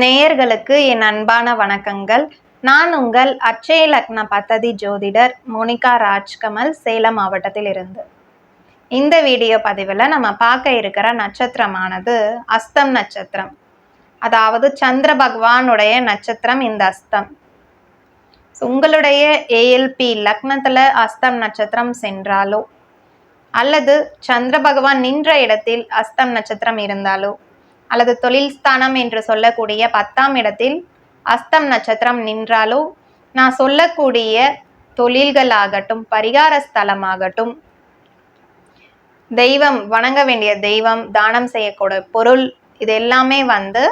நேயர்களுக்கு என் அன்பான வணக்கங்கள். நான் உங்கள் அச்சய லக்ன பத்ததி ஜோதிடர் மோனிகா ராஜ்கமல் சேலம் மாவட்டத்தில் இருந்து இந்த வீடியோ பதிவில் நம்ம பார்க்க இருக்கிற நட்சத்திரமானது அஸ்தம் நட்சத்திரம். அதாவது சந்திர பகவானுடைய நட்சத்திரம் இந்த அஸ்தம். உங்களுடைய ஏஎல்பி லக்னத்தில் அஸ்தம் நட்சத்திரம் சென்றாலோ அல்லது சந்திர பகவான் நின்ற இடத்தில் அஸ்தம் நட்சத்திரம் இருந்தாலோ அல்லது தொழில் ஸ்தானம் என்று சொல்லக்கூடிய பத்தாம் இடத்தில் அஸ்தம் நட்சத்திரம் நின்றாலோ நான் சொல்லக்கூடிய தொழில்களாகட்டும் பரிகார ஸ்தலமாகட்டும் தெய்வம் வணங்க வேண்டிய தெய்வம் தானம் செய்யக்கூடிய பொருள் இது எல்லாமே வந்து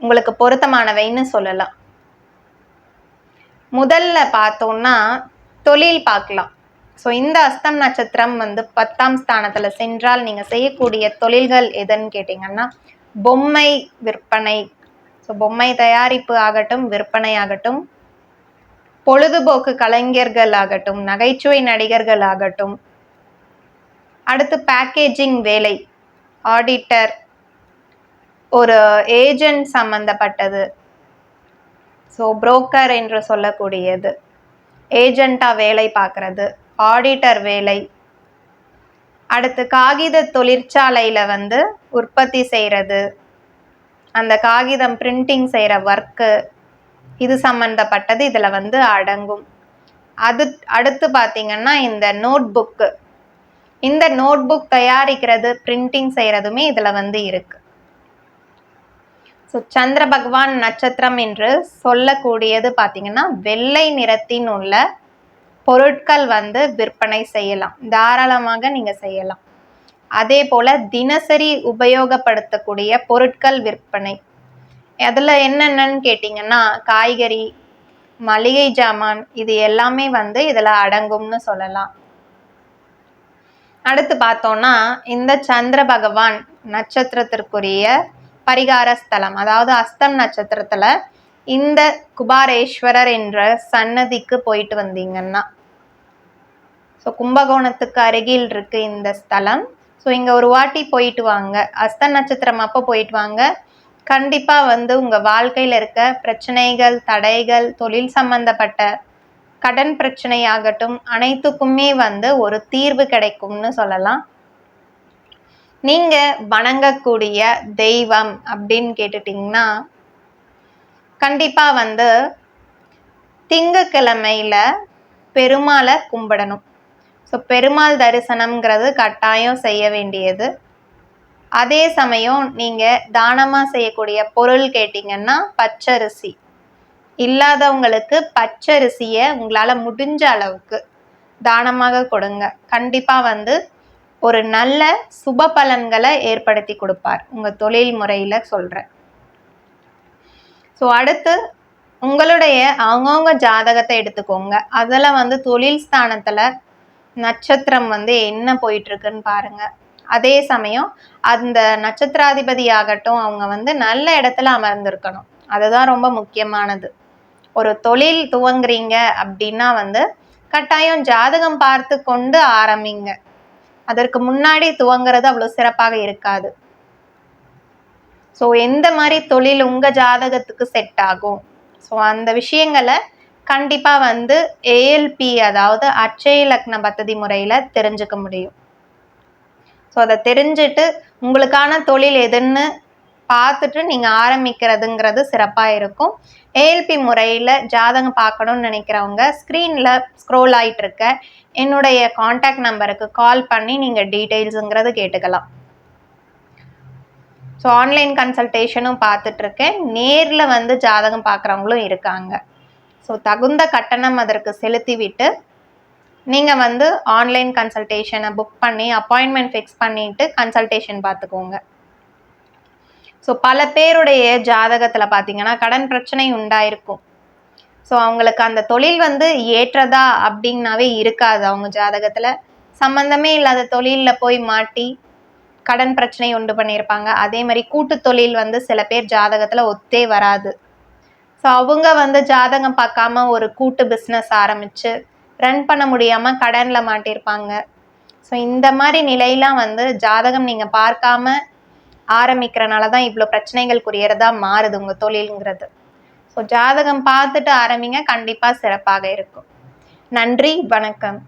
உங்களுக்கு பொருத்தமானவைன்னு சொல்லலாம். முதல்ல பார்த்தோம்னா தொழில் பார்க்கலாம். ஸோ இந்த அஸ்தம் நட்சத்திரம் வந்து பத்தாம் ஸ்தானத்தில் சென்றால் நீங்கள் செய்யக்கூடிய தொழில்கள் எதுன்னு கேட்டிங்கன்னா பொம்மை விற்பனை. ஸோ பொம்மை தயாரிப்பு ஆகட்டும் விற்பனை ஆகட்டும் பொழுதுபோக்கு கலைஞர்கள் ஆகட்டும் நகைச்சுவை நடிகர்கள் ஆகட்டும் அடுத்து பேக்கேஜிங் வேலை. ஆடிட்டர் ஒரு ஏஜென்ட் சம்பந்தப்பட்டது. ஸோ புரோக்கர் என்று சொல்லக்கூடியது. ஏஜெண்ட்டாக வேலை பார்க்குறது. ஆடிட்டர் வேலை. அடுத்து காகித தொழிற்சாலையில் வந்து உற்பத்தி செய்கிறது அந்த காகிதம் பிரிண்டிங் செய்கிற ஒர்க்கு இது சம்மந்தப்பட்டது இதில் வந்து அடங்கும். அது அடுத்து பார்த்தீங்கன்னா இந்த நோட் புக்கு இந்த நோட் புக் தயாரிக்கிறது பிரிண்டிங் செய்கிறதுமே இதில் வந்து இருக்கு. ஸோ சந்திர பகவான் நட்சத்திரம் என்று சொல்லக்கூடியது பார்த்தீங்கன்னா வெள்ளை நிறத்தின் உள்ள பொருட்கள் வந்து விற்பனை செய்யலாம். தாராளமாக நீங்கள் செய்யலாம். அதே போல் தினசரி உபயோகப்படுத்தக்கூடிய பொருட்கள் விற்பனை. அதில் என்னென்னன்னு கேட்டிங்கன்னா காய்கறி மளிகை ஜாமான் இது எல்லாமே வந்து இதில் அடங்கும்னு சொல்லலாம். அடுத்து பார்த்தோம்னா இந்த சந்திர பகவான் நட்சத்திரத்திற்குரிய பரிகார ஸ்தலம் அதாவது அஸ்தம் நட்சத்திரத்தில் இந்த குபாரேஸ்வரர் என்ற சன்னதிக்கு போயிட்டு வந்தீங்கன்னா ஸோ கும்பகோணத்துக்கு அருகில் இருக்கு இந்த ஸ்தலம். ஸோ இங்கே ஒரு வாட்டி போயிட்டு வாங்க. அஸ்த நட்சத்திரம் அப்போ போயிட்டு வாங்க. கண்டிப்பாக வந்து உங்கள் வாழ்க்கையில் இருக்க பிரச்சனைகள் தடைகள் தொழில் சம்பந்தப்பட்ட கடன் பிரச்சனையாகட்டும் அனைத்துக்குமே வந்து ஒரு தீர்வு கிடைக்கும்னு சொல்லலாம். நீங்கள் வணங்கக்கூடிய தெய்வம் அப்படின்னு கேட்டுட்டிங்கன்னா கண்டிப்பா வந்து திங்கக்கிழமையில பெருமாளை கும்பிடணும். ஸோ பெருமாள் தரிசனம்ங்கிறது கட்டாயம் செய்ய வேண்டியது. அதே சமயம் நீங்கள் தானமாக செய்யக்கூடிய பொருள் கேட்டிங்கன்னா பச்சரிசி. இல்லாதவங்களுக்கு பச்சரிசியை உங்களால் முடிஞ்ச அளவுக்கு தானமாக கொடுங்க. கண்டிப்பாக வந்து ஒரு நல்ல சுப பலன்களை ஏற்படுத்தி கொடுப்பார். உங்கள் தொழில் முறையில் சொல்கிறேன் ஸோ அடுத்து உங்களுடைய அவங்கவுங்க ஜாதகத்தை எடுத்துக்கோங்க. அதில் வந்து தொழில் ஸ்தானத்தில் நட்சத்திரம் வந்து என்ன போயிட்டுருக்குன்னு பாருங்கள் அதே சமயம் அந்த நட்சத்திராதிபதி ஆகட்டும் அவங்க வந்து நல்ல இடத்துல அமர்ந்திருக்கணும். அதுதான் ரொம்ப முக்கியமானது. ஒரு தொழில் துவங்குறீங்க அப்படின்னா வந்து கட்டாயம் ஜாதகம் பார்த்து கொண்டு ஆரம்பிங்க. அதற்கு முன்னாடி துவங்குறது அவ்வளோ சிறப்பாக இருக்காது. ஸோ எந்த மாதிரி தொழில் உங்கள் ஜாதகத்துக்கு செட் ஆகும்? ஸோ அந்த விஷயங்களை கண்டிப்பாக வந்து ஏஎல்பி அதாவது அச்சய லக்ன பத்ததி முறையில் தெரிஞ்சுக்க முடியும். ஸோ அதை தெரிஞ்சுட்டு உங்களுக்கான தொழில் எதுன்னு பார்த்துட்டு நீங்கள் ஆரம்பிக்கிறதுங்கிறது சிறப்பாக இருக்கும். ஏஎல்பி முறையில் ஜாதகம் பார்க்கணும்னு நினைக்கிறவங்க ஸ்க்ரீனில் ஸ்க்ரோல் ஆகிட்டு இருக்க. என்னுடைய காண்டாக்ட் நம்பருக்கு கால் பண்ணி நீங்கள் டீட்டெயில்ஸுங்கிறது கேட்டுக்கலாம். ஸோ ஆன்லைன் கன்சல்டேஷனும் பார்த்துட்ருக்கேன். நேரில் வந்து ஜாதகம் பார்க்குறவங்களும் இருக்காங்க. ஸோ தகுந்த கட்டணம் அதற்கு செலுத்திவிட்டு நீங்கள் வந்து ஆன்லைன் கன்சல்டேஷனை புக் பண்ணி அப்பாயின்மெண்ட் ஃபிக்ஸ் பண்ணிவிட்டு கன்சல்டேஷன் பார்த்துக்கோங்க. ஸோ பல பேருடைய ஜாதகத்தில் பார்த்தீங்கன்னா கடன் பிரச்சனை உண்டாயிருக்கும். ஸோ அவங்களுக்கு அந்த தொழில் வந்து ஏற்றதா அப்படின்னாவே இருக்காது அவங்க ஜாதகத்தில். சம்மந்தமே இல்லாத தொழிலில் போய் மாட்டி கடன் பிரச்சனை உண்டு பண்ணியிருப்பாங்க. அதே மாதிரி கூட்டு தொழில் வந்து சில பேர் ஜாதகத்தில் ஒத்தே வராது. ஸோ அவங்க வந்து ஜாதகம் பார்க்காம ஒரு கூட்டு பிஸ்னஸ் ஆரம்பித்து ரன் பண்ண முடியாமல் கடனில் மாட்டியிருப்பாங்க. ஸோ இந்த மாதிரி நிலையெல்லாம் வந்து ஜாதகம் நீங்கள் பார்க்காம ஆரம்பிக்கிறனால தான் இவ்வளோ பிரச்சனைகளுக்குரியறதா மாறுது உங்கள் தொழிலுங்கிறது. ஸோ ஜாதகம் பார்த்துட்டு ஆரம்பிங்க. கண்டிப்பாக சிறப்பாக இருக்கும். நன்றி. வணக்கம்.